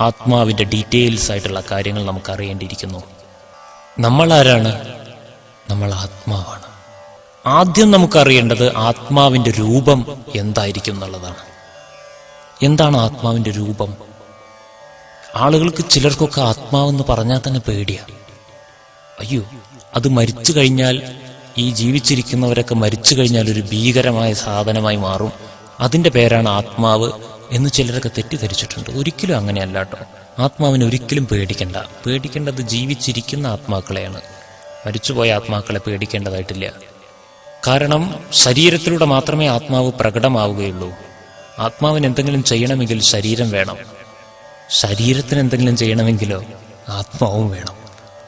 ആത്മാവിന്റെ ഡീറ്റെയിൽസ് ആയിട്ടുള്ള കാര്യങ്ങൾ നമുക്ക് അറിയേണ്ടിയിരിക്കുന്നു നമ്മൾ ആരാണ് നമ്മൾ ആത്മാവാണ്. ആദ്യം നമുക്കറിയേണ്ടത് ആത്മാവിന്റെ രൂപം എന്തായിരിക്കും എന്നുള്ളതാണ്. എന്താണ് ആത്മാവിന്റെ രൂപം? ആളുകൾക്ക് ചിലർക്കൊക്കെ ആത്മാവെന്ന് പറഞ്ഞാൽ തന്നെ പേടിയാണ് അയ്യോ അത് മരിച്ചു കഴിഞ്ഞാൽ ഈ ജീവിച്ചിരിക്കുന്നവരൊക്കെ മരിച്ചു കഴിഞ്ഞാൽ ഒരു ഭീകരമായ സാധനമായി മാറും. അതിന്റെ പേരാണ് ആത്മാവ്. എന്ന് ചിലരൊക്കെ തെറ്റിദ്ധരിച്ചിട്ടുണ്ട്. ഒരിക്കലും അങ്ങനെയല്ല കേട്ടോ ആത്മാവിനെ ഒരിക്കലും പേടിക്കേണ്ട. പേടിക്കേണ്ടത് ജീവിച്ചിരിക്കുന്ന ആത്മാക്കളെയാണ്. മരിച്ചുപോയ ആത്മാക്കളെ പേടിക്കേണ്ടതായിട്ടില്ല. കാരണം ശരീരത്തിലൂടെ മാത്രമേ ആത്മാവ് പ്രകടമാവുകയുള്ളൂ. ആത്മാവിന് എന്തെങ്കിലും ചെയ്യണമെങ്കിൽ ശരീരം വേണം. ശരീരത്തിന് എന്തെങ്കിലും ചെയ്യണമെങ്കിലോ ആത്മാവും വേണം.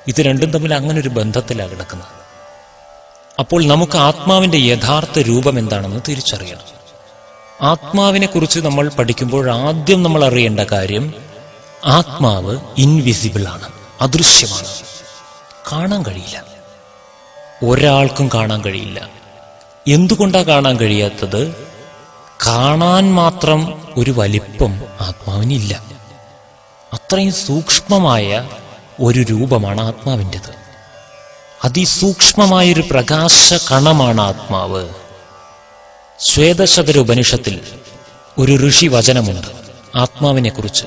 ഇത് രണ്ടും തമ്മിൽ അങ്ങനെ ഒരു ബന്ധത്തിലാണ് കിടക്കുന്നത്. അപ്പോൾ നമുക്ക് ആത്മാവിന്റെ യഥാർത്ഥ രൂപം എന്താണെന്ന് തിരിച്ചറിയണം. ആത്മാവിനെ കുറിച്ച് നമ്മൾ പഠിക്കുമ്പോൾ ആദ്യം നമ്മൾ അറിയേണ്ട കാര്യം ആത്മാവ് ഇൻവിസിബിൾ ആണ് അദൃശ്യമാണ്. കാണാൻ കഴിയില്ല. ഒരാൾക്കും കാണാൻ കഴിയില്ല. എന്തുകൊണ്ടാണ് കാണാൻ കഴിയാത്തത്? കാണാൻ മാത്രം ഒരു വലിപ്പം ആത്മാവിനില്ല. അത്രയും സൂക്ഷ്മമായ ഒരു രൂപമാണ് ആത്മാവിന്റെത്. അതിസൂക്ഷ്മമായൊരു പ്രകാശ കണമാണ് ആത്മാവ്. ശ്വേതശതര ഉപനിഷത്തിൽ ഒരു ഋഷി വചനമുണ്ട് ആത്മാവിനെ കുറിച്ച്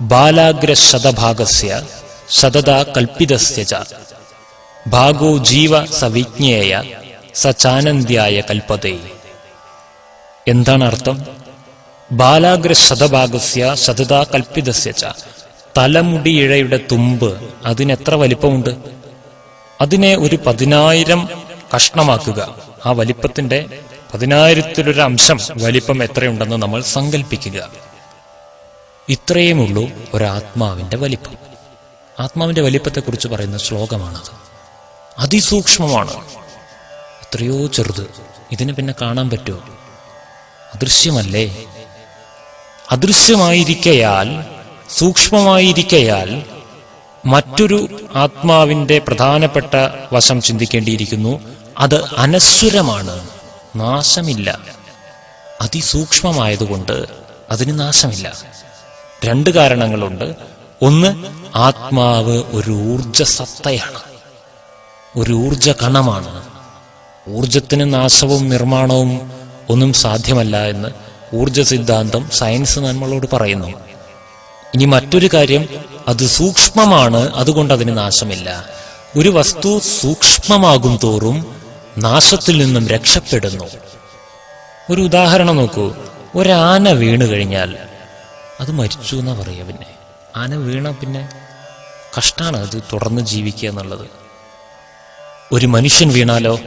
ബാലാഗ്ര ശതഭാഗസ്യ ശതദാ കൽപ്പിതസ്യ ഭാഗോ ജീവ സവിജ്ഞേയ സചാനന്ദ്യായ കൽപ്പതേ എന്താണ് അർത്ഥം? ബാലാഗ്ര ശതഭാഗസ്യ കൽപ്പിതസ്യ തലമുടി തലമുടിയിഴയുടെ തുമ്പ് അതിനെത്ര വലിപ്പമുണ്ട്? അതിനെ ഒരു പതിനായിരം കഷ്ണമാക്കുക. ആ വലിപ്പത്തിന്റെ പതിനായിരത്തിലൊരു അംശം വലിപ്പം എത്രയുണ്ടെന്ന് നമ്മൾ സങ്കല്പിക്കുക ഇത്രയുമുള്ളൂ ഒരാത്മാവിന്റെ വലിപ്പം. ആത്മാവിന്റെ വലിപ്പത്തെക്കുറിച്ച് പറയുന്ന ശ്ലോകമാണത്. അതിസൂക്ഷ്മമാണ്. എത്രയോ ചെറുത്. ഇതിനെ പിന്നെ കാണാൻ പറ്റുമോ? അദൃശ്യമല്ലേ? അദൃശ്യമായിരിക്കയാൽ സൂക്ഷ്മമായിരിക്കയാൽ മറ്റൊരു ആത്മാവിന്റെ പ്രധാനപ്പെട്ട വശം ചിന്തിക്കേണ്ടിയിരിക്കുന്നു. അത് അനശ്വരമാണ്. നാശമില്ല. അതിസൂക്ഷ്മമായതുകൊണ്ട് അതിന് നാശമില്ല. രണ്ട് കാരണങ്ങളുണ്ട്. ഒന്ന് ആത്മാവ് ഒരു ഊർജ സത്തയാണ് ഒരു ഊർജ കണമാണ് ഊർജത്തിന് നാശവും നിർമ്മാണവും ഒന്നും സാധ്യമല്ല എന്ന് ഊർജ സിദ്ധാന്തം സയൻസ് നമ്മളോട് പറയുന്നു. ഇനി മറ്റൊരു കാര്യം അത് സൂക്ഷ്മമാണ് അതുകൊണ്ട് അതിന് നാശമില്ല. ഒരു വസ്തു സൂക്ഷ്മമാകും തോറും നാശത്തിൽ നിന്നും രക്ഷപ്പെടുന്നു. ഒരു ഉദാഹരണം നോക്കൂ. ഒരാന വീണ് കഴിഞ്ഞാൽ അത് മരിച്ചു എന്നാ പറയുക പിന്നെ. ആന വീണ പിന്നെ കഷ്ടാണ് അത് തുടർന്ന് ജീവിക്കുക എന്നുള്ളത്. ഒരു മനുഷ്യൻ വീണാലോ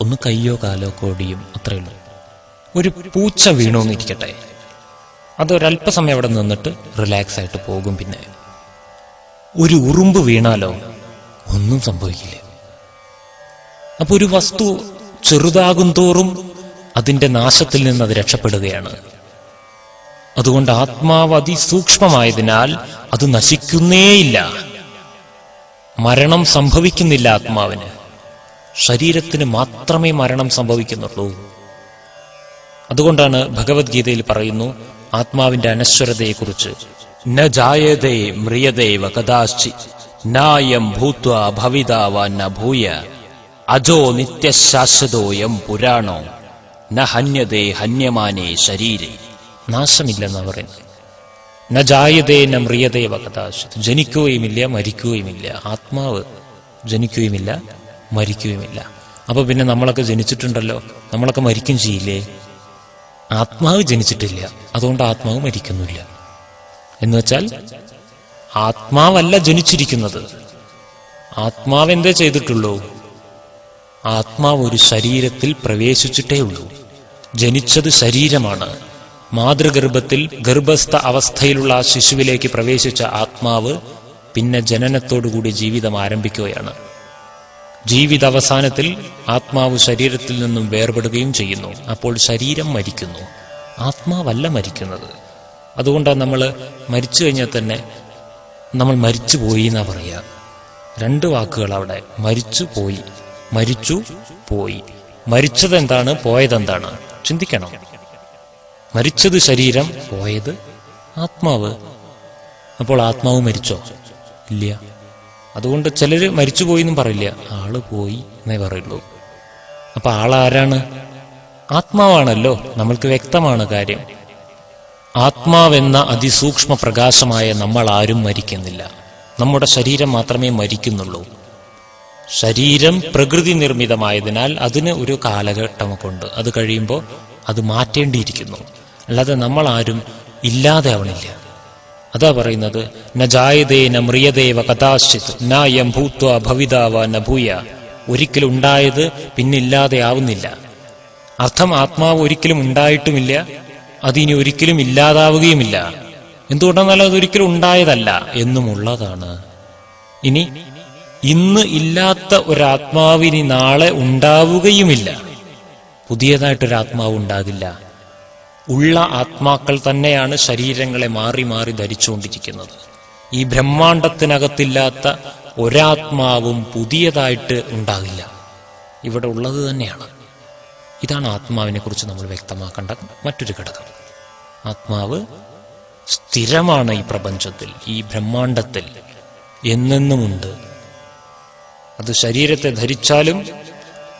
ഒന്ന് കയ്യോ കാലോ കോടിയും അത്രയേ ഉള്ളൂ. ഒരു പൂച്ച വീണോ എന്നിരിക്കട്ടെ അത് ഒരല്പസമയം അവിടെ നിന്നിട്ട് റിലാക്സ് ആയിട്ട് പോകും പിന്നെ. ഒരു ഉറുമ്പ് വീണാലോ ഒന്നും സംഭവിക്കില്ല. അപ്പൊ ഒരു വസ്തു ചെറുതാകും തോറും അതിന്റെ നാശത്തിൽ നിന്ന് അത് രക്ഷപ്പെടുകയാണ്. അതുകൊണ്ട് ആത്മാവ് അതിസൂക്ഷ്മമായതിനാൽ അത് നശിക്കുന്നേയില്ല. മരണം സംഭവിക്കുന്നില്ല ആത്മാവിന്. ശരീരത്തിന് മാത്രമേ മരണം സംഭവിക്കുന്നുള്ളൂ. അതുകൊണ്ടാണ് ഭഗവത്ഗീതയിൽ പറയുന്നു ആത്മാവിന്റെ അനശ്വരതയെക്കുറിച്ച്. ന ജായതേ മ്രിയതേവ കഥാശ്ചി നായം ഭൂത്വ ഭവിതാവ ന ഭൂയ. അജോ നിത്യശാശ്വതോയം പുരാണോ? ന ഹന്യതേ ഹന്യമാനേ ശരീരേ. നാശമില്ലെന്ന് പറയുന്നത്. ന ജായതേ ന മ്രിയതേ കഥാശ്ചിത്. ജനിക്കുകയുമില്ല മരിക്കുകയുമില്ല. ആത്മാവ് ജനിക്കുകയുമില്ല മരിക്കുകയുമില്ല. അപ്പോൾ പിന്നെ നമ്മളൊക്കെ ജനിച്ചിട്ടുണ്ടല്ലോ. നമ്മളൊക്കെ മരിക്കും ചെയ്യില്ലേ? ആത്മാവ് ജനിച്ചിട്ടില്ല. അതുകൊണ്ട് ആത്മാവ് മരിക്കുന്നില്ല. എന്ന് വെച്ചാൽ ആത്മാവല്ല ജനിച്ചിരിക്കുന്നത്. ആത്മാവ് എന്തേ ചെയ്തിട്ടുള്ളൂ? ആത്മാവ് ഒരു ശരീരത്തിൽ പ്രവേശിച്ചിട്ടേ ഉള്ളൂ. ജനിച്ചത് ശരീരമാണ്. മാതൃഗർഭത്തിൽ ഗർഭസ്ഥ അവസ്ഥയിലുള്ള ആ ശിശുവിലേക്ക് പ്രവേശിച്ച ആത്മാവ് പിന്നെ ജനനത്തോടുകൂടി ജീവിതം ആരംഭിക്കുകയാണ്. ജീവിത അവസാനത്തിൽ ആത്മാവ് ശരീരത്തിൽ നിന്നും വേർപെടുകയും ചെയ്യുന്നു. അപ്പോൾ ശരീരം മരിക്കുന്നു. ആത്മാവല്ല മരിക്കുന്നത്. അതുകൊണ്ടാണ് നമ്മൾ മരിച്ചു കഴിഞ്ഞാൽ തന്നെ നമ്മൾ മരിച്ചു പോയി എന്നാ പറയുക രണ്ട് വാക്കുകൾ അവിടെ മരിച്ചു പോയി. മരിച്ചു പോയി. മരിച്ചത് എന്താണ് പോയതെന്താണ്? ചിന്തിക്കണം. മരിച്ചത് ശരീരം പോയത് ആത്മാവ്. അപ്പോൾ ആത്മാവ് മരിച്ചോ? ഇല്ല. അതുകൊണ്ട് ചിലർ മരിച്ചുപോയി എന്നും പറയില്ല. ആൾ പോയി എന്നേ പറയുള്ളൂ. അപ്പൊ ആളാരാണ്? ആത്മാവാണല്ലോ. നമ്മൾക്ക് വ്യക്തമാണ് കാര്യം. ആത്മാവെന്ന അതിസൂക്ഷ്മ പ്രകാശമായ നമ്മൾ ആരും മരിക്കുന്നില്ല. നമ്മുടെ ശരീരം മാത്രമേ മരിക്കുന്നുള്ളൂ. ശരീരം പ്രകൃതി നിർമ്മിതമായതിനാൽ അതിന് ഒരു കാലഘട്ടമൊക്കെ ഉണ്ട് അത് കഴിയുമ്പോൾ അത് മാറ്റേണ്ടിയിരിക്കുന്നു. അല്ലാതെ നമ്മൾ ആരും ഇല്ലാതെ ആവണില്ല അതാ പറയുന്നത് ന ജായതേ ന മ്രിയദേവ കഥാശിത് ന യം ഭൂത്വ ഭവിതാവ ന ഭൂയ. ഒരിക്കലും ഉണ്ടായത് പിന്നില്ലാതെ ആവുന്നില്ല. അർത്ഥം ആത്മാവ് ഒരിക്കലും ഉണ്ടായിട്ടുമില്ല അതിനി ഒരിക്കലും ഇല്ലാതാവുകയുമില്ല. എന്തുകൊണ്ടെന്നാൽ അതൊരിക്കലും ഉണ്ടായതല്ല എന്നുമുള്ളതാണ്. ഇനി ഇന്ന് ഇല്ലാത്ത ഒരാത്മാവിനി നാളെ ഉണ്ടാവുകയുമില്ല. പുതിയതായിട്ടൊരാത്മാവ് ഉണ്ടാകില്ല. ഉള്ള ആത്മാക്കൾ തന്നെയാണ് ശരീരങ്ങളെ മാറി മാറി ധരിച്ചുകൊണ്ടിരിക്കുന്നത്. ഈ ബ്രഹ്മാണ്ടത്തിനകത്തില്ലാത്ത ഒരാത്മാവും പുതിയതായിട്ട് ഉണ്ടാകില്ല. ഇവിടെ ഉള്ളത് തന്നെയാണ്. ഇതാണ് ആത്മാവിനെ കുറിച്ച് നമ്മൾ വ്യക്തമാക്കേണ്ട മറ്റൊരു ഘടകം. ആത്മാവ് സ്ഥിരമാണ് ഈ പ്രപഞ്ചത്തിൽ ഈ ബ്രഹ്മാണ്ടത്തിൽ. എന്നെന്നുമുണ്ട് അത് ശരീരത്തെ ധരിച്ചാലും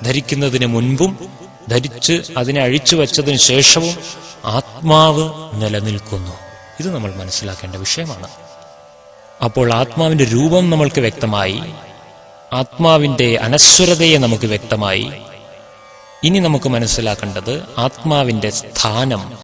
ധരിക്കുന്നതിന് മുൻപും ധരിച്ച് അതിനെ അഴിച്ചു വച്ചതിന് ശേഷവും ആത്മാവ് നിലനിൽക്കുന്നു. ഇത് നമ്മൾ മനസ്സിലാക്കേണ്ട വിഷയമാണ്. അപ്പോൾ ആത്മാവിന്റെ രൂപം നമ്മൾക്ക് വ്യക്തമായി ആത്മാവിന്റെ അനശ്വരതയെ നമുക്ക് വ്യക്തമായി. ഇനി നമുക്ക് മനസ്സിലാക്കേണ്ടത് ആത്മാവിന്റെ സ്ഥാനം.